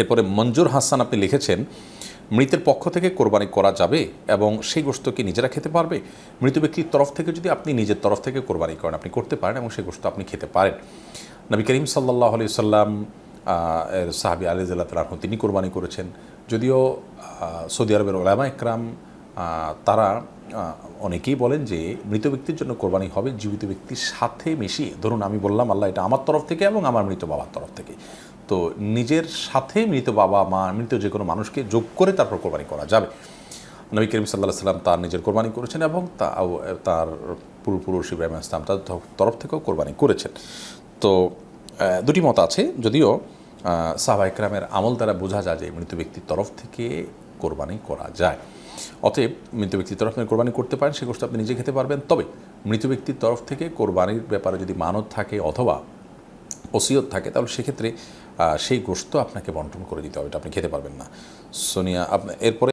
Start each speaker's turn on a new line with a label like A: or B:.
A: এরপরে মঞ্জুর হাসান আপনি লিখেছেন, মৃতের পক্ষ থেকে কোরবানি করা যাবে এবং সেই গোস্ত কি নিজেরা খেতে পারবে? মৃত ব্যক্তির তরফ থেকে যদি আপনি নিজের তরফ থেকে কোরবানি করেন, আপনি করতে পারেন এবং সেই গোস্ত আপনি খেতে পারেন। নবী করিম সাল্লাহ আলি সাল্লাম এর সাহাবি আলিজাল্লাহ তালাহ তিনি কোরবানি করেছেন। যদিও সৌদি আরবের ওলামা একরাম তারা অনেকেই বলেন যে মৃত ব্যক্তির জন্য কোরবানি হবে, জীবিত ব্যক্তির সাথে মিশিয়ে, ধরুন আমি বললাম, আল্লাহ এটা আমার তরফ থেকে এবং আমার মৃত বাবার তরফ থেকে। তো নিজের সাথে মৃত বাবা, মা, মৃত যে কোনো মানুষকে যোগ করে তারপর কোরবানি করা যাবে। নবী করিম সাল্লাহ সাল্লাম তার নিজের কোরবানি করেছেন এবং তার পূর্বপুরুষ ইব্রাহিম ইসলাম তার তরফ থেকেও কোরবানি করেছেন। তো দুটি মত আছে। যদিও সাহবা ইকরামের আমল দ্বারা বোঝা যায় যে মৃত ব্যক্তির তরফ থেকে কোরবানি করা যায়। অতএব মৃত ব্যক্তির তরফ থেকে কোরবানি করতে পারেন, সে গোষ্ঠ আপনি নিজে খেতে পারবেন। তবে মৃত ব্যক্তির তরফ থেকে কোরবানির ব্যাপারে যদি মানত থাকে অথবা ওসিয়ত থাকে, তাহলে সেক্ষেত্রে সেই গোস্ত আপনাকে বন্টন করে দিতে হবে, এটা আপনি খেতে পারবেন না। সোনিয়া, আপনি, এরপরে